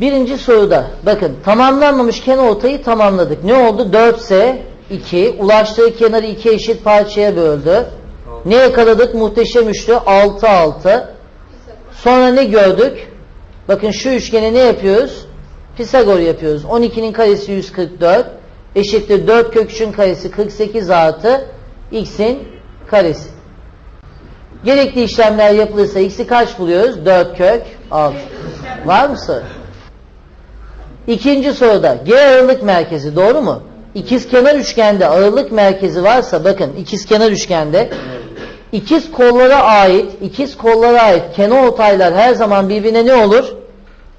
Birinci soruda bakın tamamlanmamış kenar ortayı tamamladık. Ne oldu? 4S 2 ulaştığı kenarı iki eşit parçaya böldü. Ne yakaladık? Muhteşem üçlü 6 6. Sonra ne gördük? Bakın şu üçgene ne yapıyoruz? Pisagor yapıyoruz. 12'nin karesi 144 eşittir 4 kök 3'ün karesi 48 artı x'in karesi. Gerekli işlemler yapılırsa x'i kaç buluyoruz? 4 kök 6. Var mı soru? İkinci soruda G ağırlık merkezi doğru mu? İkizkenar üçgende ağırlık merkezi varsa bakın ikizkenar üçgende ikiz kollara ait ikiz kollara ait kenar ortaylar her zaman birbirine ne olur?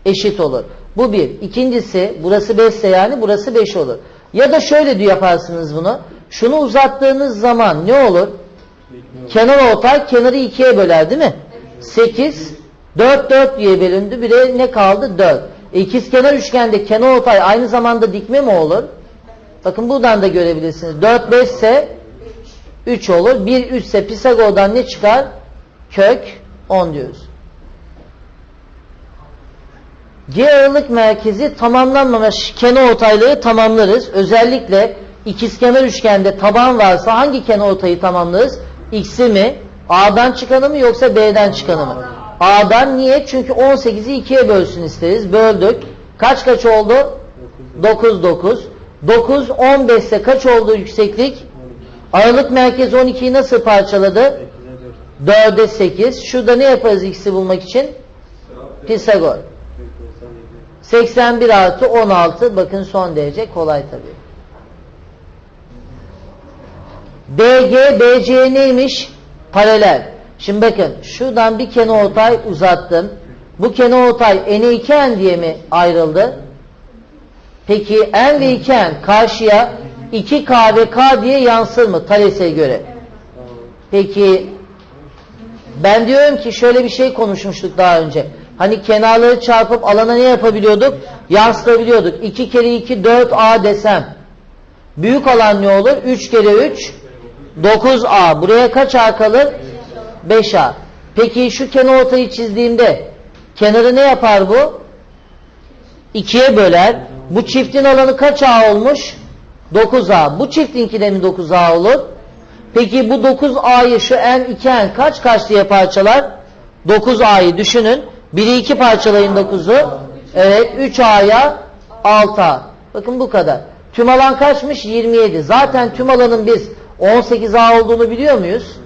Eşit olur. Bu bir. İkincisi burası 5 ise yani burası 5 olur. Ya da şöyle de yaparsınız bunu. Şunu uzattığınız zaman ne olur? Kenar ortay kenarı ikiye böler değil mi? 8 4 4 diye bölündü. Bir de ne kaldı? 4. İkizkenar üçgende kenar ortay aynı zamanda dikme mi olur? Bakın buradan da görebilirsiniz. 4 5 ise 3 olur. 1 3 ise Pisagor'dan ne çıkar? Kök 10 diyoruz. G ağırlık merkezi tamamlanmamış kenar ortayları tamamlarız. Özellikle ikizkenar üçgende taban varsa hangi kenar ortayı tamamlarız? X'i mi? A'dan çıkanı mı yoksa B'den çıkanı mı? A'dan niye? Çünkü 18'i 2'ye bölsün isteriz. Böldük. Kaç kaç oldu? 9 9. 9 15 ise kaç oldu yükseklik? Ağırlık merkezi 12'yi nasıl parçaladı? 4'e 8. Şurada ne yaparız x'i bulmak için? Pisagor. 81 artı 16 bakın son derece kolay tabi. BG BC neymiş? Paralel. Şimdi bakın şuradan bir kenar ortay uzattım. Bu kenar ortay n'e 2n diye mi ayrıldı? Peki n ve 2n karşıya 2k ve k diye yansır mı Thales'e göre? Peki ben diyorum ki şöyle bir şey konuşmuştuk daha önce. Hani kenarları çarpıp alana ne yapabiliyorduk? Yansıtabiliyorduk. 2 kere 2 4a desem. Büyük alan ne olur? 3 kere 3 9a. Buraya kaç a kalır? 5a. Peki şu kenar ortayı çizdiğimde kenarı ne yapar bu? 2'ye böler. Bu çiftin alanı kaç a olmuş? 9a. Bu çiftinki de mi 9a olur? Peki bu 9a'yı şu n 2n kaç kaç diye parçalar? 9a'yı düşünün. 1'i 2 parçalayın 9'u. Evet 3a'ya 6a. Bakın bu kadar. Tüm alan kaçmış? 27. Zaten tüm alanın biz 18a olduğunu biliyor muyuz?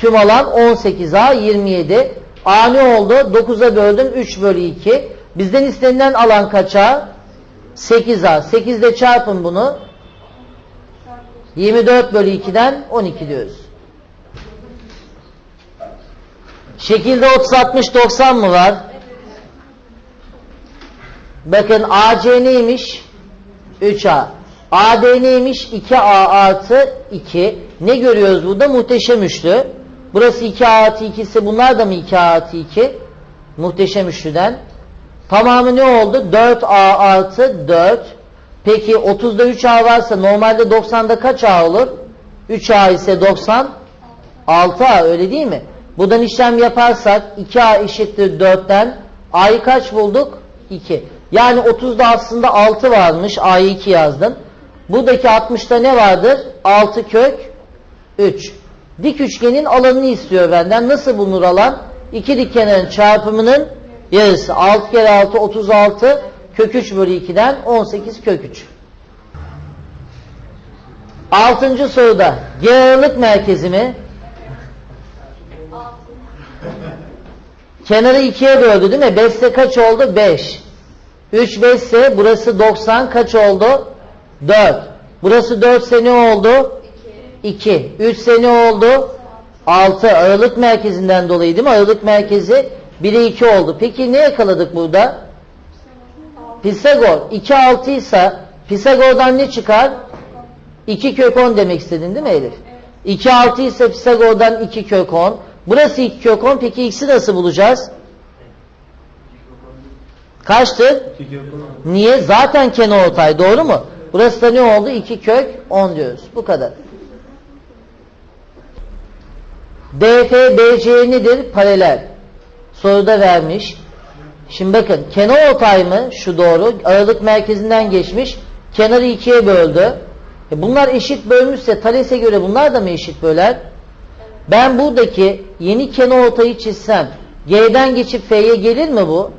Tüm alan 18a 27. A ne oldu? 9'a böldüm 3 bölü 2. Bizden istenilen alan kaça? 8a. 8 ile çarpın bunu. 24 bölü 2'den 12 diyoruz. Şekilde 30 60 90 mı var? Bakın AC neymiş? 3A. AD neymiş? 2A artı 2. Ne görüyoruz burada? Muhteşem üçlü. Burası 2A artı 2 ise bunlar da mı 2A artı 2? Muhteşem üçlüden. Tamamı ne oldu? 4A artı 4. Peki 30'da 3A varsa normalde 90'da kaç A olur? 3A ise 90 6A öyle değil mi? Buradan işlem yaparsak 2A eşittir 4'ten A'yı kaç bulduk? 2. Yani 30'da aslında 6 varmış. A'yı 2 yazdın. Buradaki 60'ta ne vardır? 6 kök 3. Dik üçgenin alanını istiyor benden. Nasıl bulunur alan? İki dik çarpımının yarısı. 6 kere 6 36 kök 3 bölü 2'den 18 kök 3. Altıncı soruda G ağırlık merkezi mi? Kenarı ikiye böldü değil mi? 5 ise kaç oldu? 5. 3 5 ise burası 90 kaç oldu? 4. Burası 4 ise ne oldu? 2. 3 ise ne oldu? 6. Aralık merkezinden dolayı değil mi? Aralık merkezi 1'e 2 oldu. Peki ne yakaladık burada? Pisagor 2 6 ise Pisagor'dan ne çıkar? 2 kök 10 demek istedin değil mi Elif? 2 6 ise Pisagor'dan 2 kök 10. Burası 2 kök 10. Peki x'i nasıl bulacağız? Kaçtır? Niye? Zaten kenar ortay. Doğru mu? Burası da ne oldu? 2 kök 10 diyoruz. Bu kadar. DF, BC nedir? Paralel. Soruda vermiş. Şimdi bakın kenar otay mı? Şu doğru. Aralık merkezinden geçmiş. Kenarı ikiye böldü. E bunlar eşit bölmüşse Thales'e göre bunlar da mı eşit böler? Ben buradaki yeni kenar ortayı çizsem G'den geçip F'ye gelir mi bu?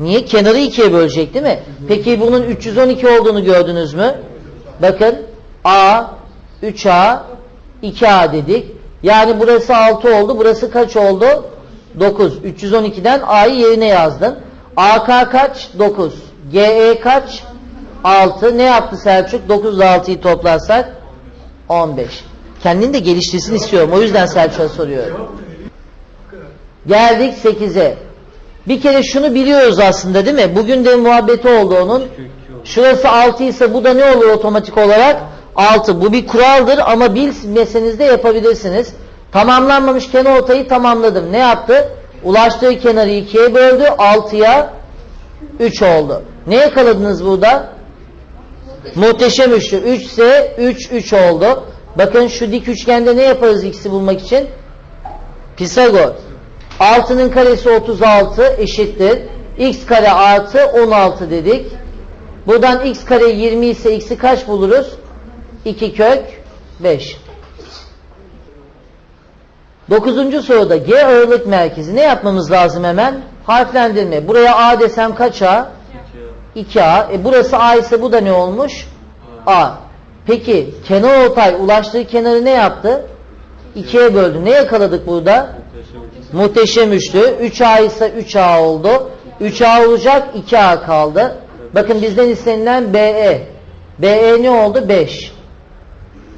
Niye? Kenarı ikiye bölecek değil mi? Peki bunun 312 olduğunu gördünüz mü? Bakın A, 3A, 2A dedik. Yani burası 6 oldu. Burası kaç oldu? 9. 312'den A'yı yerine yazdın. AK kaç? 9. GE kaç? 6. Ne yaptı Selçuk? 9 ile 6'yı toplarsak 15. Kendini de geliştirsin istiyorum. O yüzden Selçuk'a soruyorum. Geldik 8'e. Bir kere şunu biliyoruz aslında değil mi? Bugün de muhabbeti oldu onun. Şurası 6 ise bu da ne olur otomatik olarak? 6. Bu bir kuraldır ama bilmeseniz de yapabilirsiniz. Tamamlanmamış kenar ortayı tamamladım. Ne yaptı? Ulaştığı kenarı 2'ye böldü. 6'ya 3 oldu. Ne yakaladınız burada? Muhteşem üçlü. 3 ise 3 3 oldu. Bakın şu dik üçgende ne yaparız x'i bulmak için? Pisagor. 6'nın karesi 36 eşittir. x kare artı 16 dedik. Buradan x kare 20 ise x'i kaç buluruz? 2 kök 5. Dokuzuncu soruda G ağırlık merkezi ne yapmamız lazım hemen? Harflendirme. Buraya A desem kaç A? 2A. E burası A ise bu da ne olmuş? A. Peki kenar ortay ulaştığı kenarı ne yaptı? 2'ye böldü. Ne yakaladık burada? Muhteşem üçlü. 3A ise 3A oldu. 3A olacak 2A kaldı. Bakın bizden istenilen BE. BE ne oldu? 5.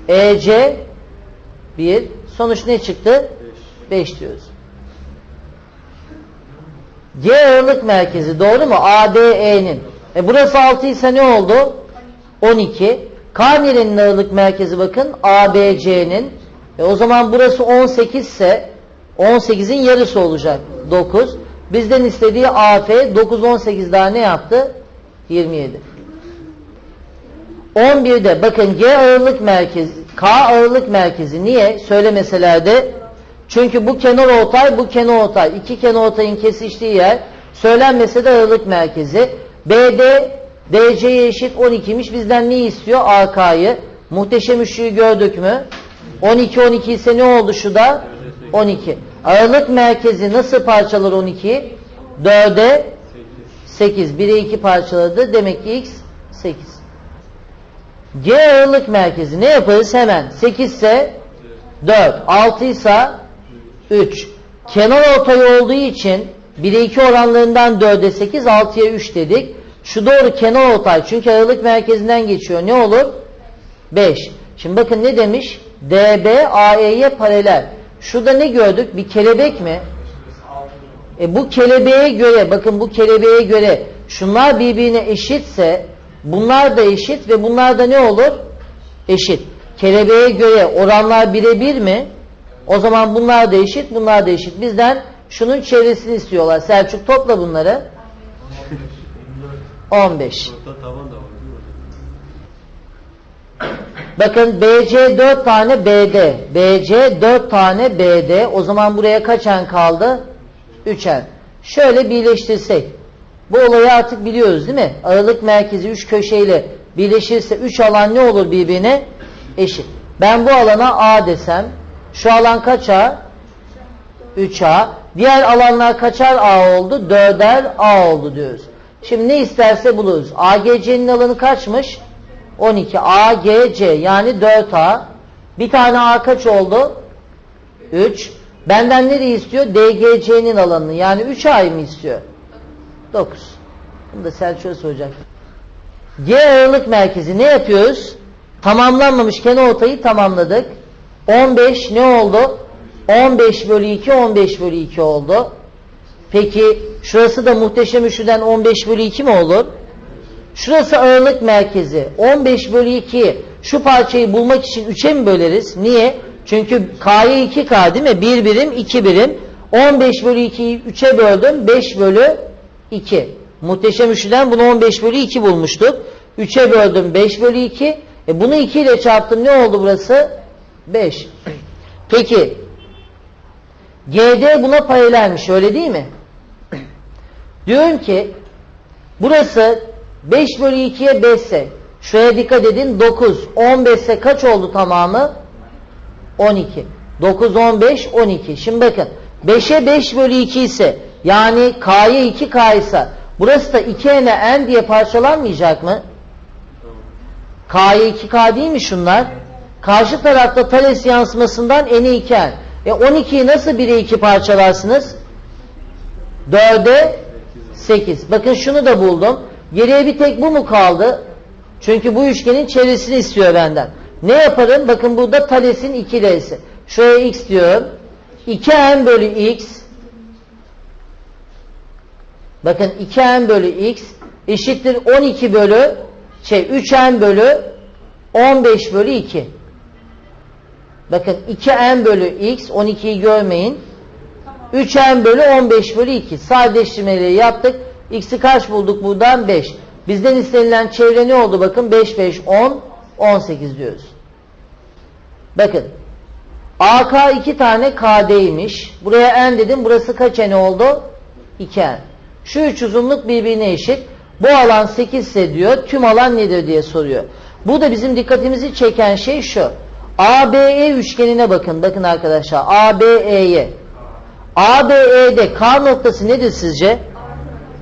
EC 1. Sonuç ne çıktı? 5 diyoruz. G ağırlık merkezi doğru mu? ADE'nin. E burası 6 ise ne oldu? 12. K nerenin ağırlık merkezi bakın? ABC'nin. E o zaman burası 18 ise 18'in yarısı olacak. 9. Bizden istediği AF 9 18 daha ne yaptı? 27. 11'de bakın G ağırlık merkezi, K ağırlık merkezi niye? Söylemeseler de çünkü bu kenar ortay, bu kenar ortay. İki kenar ortayın kesiştiği yer söylenmese de ağırlık merkezi. BD DC'ye eşit 12'miş. Bizden ne istiyor? AK'yı. Muhteşem üçlüyü gördük mü? 12 12 ise ne oldu şu da? 12. Ağırlık merkezi nasıl parçalar 12'yi? 4'e 8. 1'e 2 parçaladı. Demek ki x 8. G ağırlık merkezi ne yaparız hemen? 8 ise 4. 6 ise 3. Kenar ortay olduğu için 1'e 2 oranlarından 4'e 8, 6'ya 3 dedik. Şu doğru kenar ortay çünkü aralık merkezinden geçiyor. Ne olur? 5. Şimdi bakın ne demiş? DB AE'ye paralel. Şurada ne gördük? Bir kelebek mi? E bu kelebeğe göre bakın bu kelebeğe göre şunlar birbirine eşitse bunlar da eşit ve bunlar da ne olur? Eşit. Kelebeğe göre oranlar birebir mi? O zaman bunlar da eşit, bunlar da eşit. Bizden şunun çevresini istiyorlar. Selçuk topla bunları. 15. Orta taban da var değil mi hocam? Bakın BC 4 tane BD. BC 4 tane BD. O zaman buraya kaç en kaldı? 3 en. Şöyle birleştirsek. Bu olayı artık biliyoruz değil mi? Aralık merkezi 3 köşeyle birleşirse 3 alan ne olur birbirine? Eşit. Ben bu alana A desem. Şu alan kaç A? 3A. Diğer alanlar kaçar A oldu? 4'er A oldu diyoruz. Şimdi ne isterse buluruz. AGC'nin alanı kaçmış? 12. AGC yani 4A. Bir tane A kaç oldu? 3. Benden nereyi istiyor? DGC'nin alanını. Yani 3A'yı mı istiyor? 9. Bunu da Selçuk'a soracak. G ağırlık merkezi ne yapıyoruz? Tamamlanmamış kenar ortayı tamamladık. 15 ne oldu? 15 bölü 2 15 bölü 2 oldu. Peki şurası da muhteşem üçlüden 15 bölü 2 mi olur? Şurası ağırlık merkezi. 15 bölü 2 şu parçayı bulmak için 3'e mi böleriz? Niye? Çünkü K'ya 2K değil mi? 1 birim 2 birim. 15 bölü 2'yi 3'e böldüm. 5 bölü 2. Muhteşem üçlüden bunu 15 bölü 2 bulmuştuk. 3'e böldüm 5 bölü 2. E bunu 2 ile çarptım. Ne oldu burası? 5. Peki GD buna paralelmiş öyle değil mi? Diyorum ki burası 5 bölü 2'ye 5 ise şuraya dikkat edin 9 15 ise kaç oldu tamamı? 12. 9, 15, 12. Şimdi bakın 5'e 5 bölü 2 ise yani K'ya 2K ise burası da 2N'e N diye parçalanmayacak mı? K'ya 2K değil mi şunlar? Karşı tarafta Thales yansımasından N'e 2N. E 12'yi nasıl 1'e 2 parçalarsınız? 4'e 8. Bakın şunu da buldum. Geriye bir tek bu mu kaldı? Çünkü bu üçgenin çevresini istiyor benden. Ne yaparım? Bakın burada Thales'in 2L'si. Şuraya x diyorum. 2n bölü x bakın 2n bölü x eşittir 12 bölü şey 3n bölü 15 bölü 2. Bakın 2n bölü x 12'yi görmeyin. 3n bölü 15 bölü 2. Sadeleştirmeleri yaptık. X'i kaç bulduk buradan? 5. Bizden istenilen çevre ne oldu? Bakın 5, 5, 10, 18 diyoruz. Bakın. AK iki tane KD'ymiş. Buraya n dedim. Burası kaç n oldu? 2n. Şu üç uzunluk birbirine eşit. Bu alan 8 ise diyor. Tüm alan nedir diye soruyor. Bu da bizim dikkatimizi çeken şey şu. ABE üçgenine bakın. Bakın arkadaşlar. ABE'ye. ABE'de K noktası nedir sizce?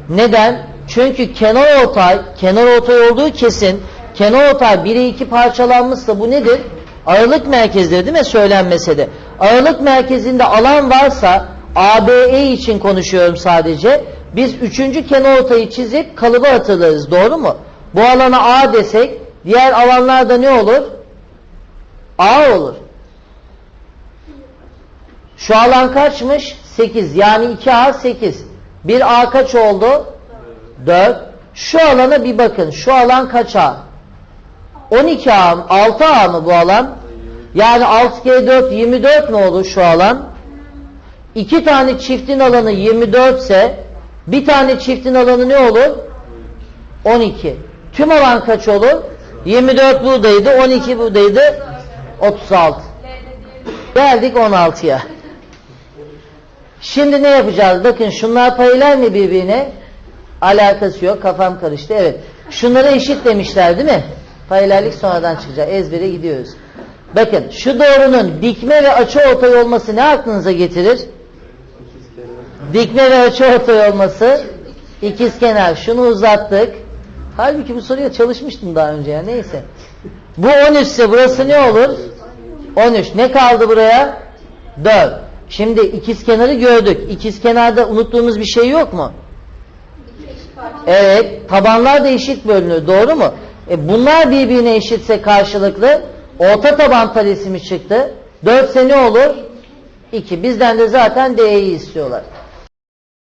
Neden? Çünkü kenar ortay, kenar ortay olduğu kesin. Kenar ortay 1'e 2 parçalanmışsa bu nedir? Aralık merkezleri değil mi söylenmese de. Aralık merkezinde alan varsa ABE için konuşuyorum sadece. Biz üçüncü kenar ortayı çizip kalıba atılırız. Doğru mu? Bu alana A desek diğer alanlarda ne olur? A olur. Şu alan kaçmış? 8. Yani 2A 8. 1A kaç oldu? 4. Şu alana bir bakın. Şu alan kaç A? 12A mı? 6A mı bu alan? Yani 6 kere 4 24 mi olur şu alan? İki tane çiftin alanı 24 ise bir tane çiftin alanı ne olur? 12. Tüm alan kaç olur? 24 buradaydı, 12 buradaydı, 36. Geldik 16'ya. Şimdi ne yapacağız? Bakın şunlar paralel mi birbirine? Alakası yok. Kafam karıştı. Evet. Şunları eşit demişler değil mi? Paralellik sonradan çıkacak. Ezbere gidiyoruz. Bakın şu doğrunun dikme ve açı ortay olması ne aklınıza getirir? Dikme ve açı ortay olması ikizkenar. Şunu uzattık. Halbuki bu soruya çalışmıştım daha önce ya. Neyse. Bu 13 ise burası ne olur? 13. Ne kaldı buraya? 4. Şimdi ikizkenarı gördük. İkizkenarda unuttuğumuz bir şey yok mu? Evet. Tabanlar da eşit bölünür. Doğru mu? E bunlar birbirine eşitse karşılıklı orta taban talesi mi çıktı? 4 ise ne olur? 2. Bizden de zaten D'yi istiyorlar.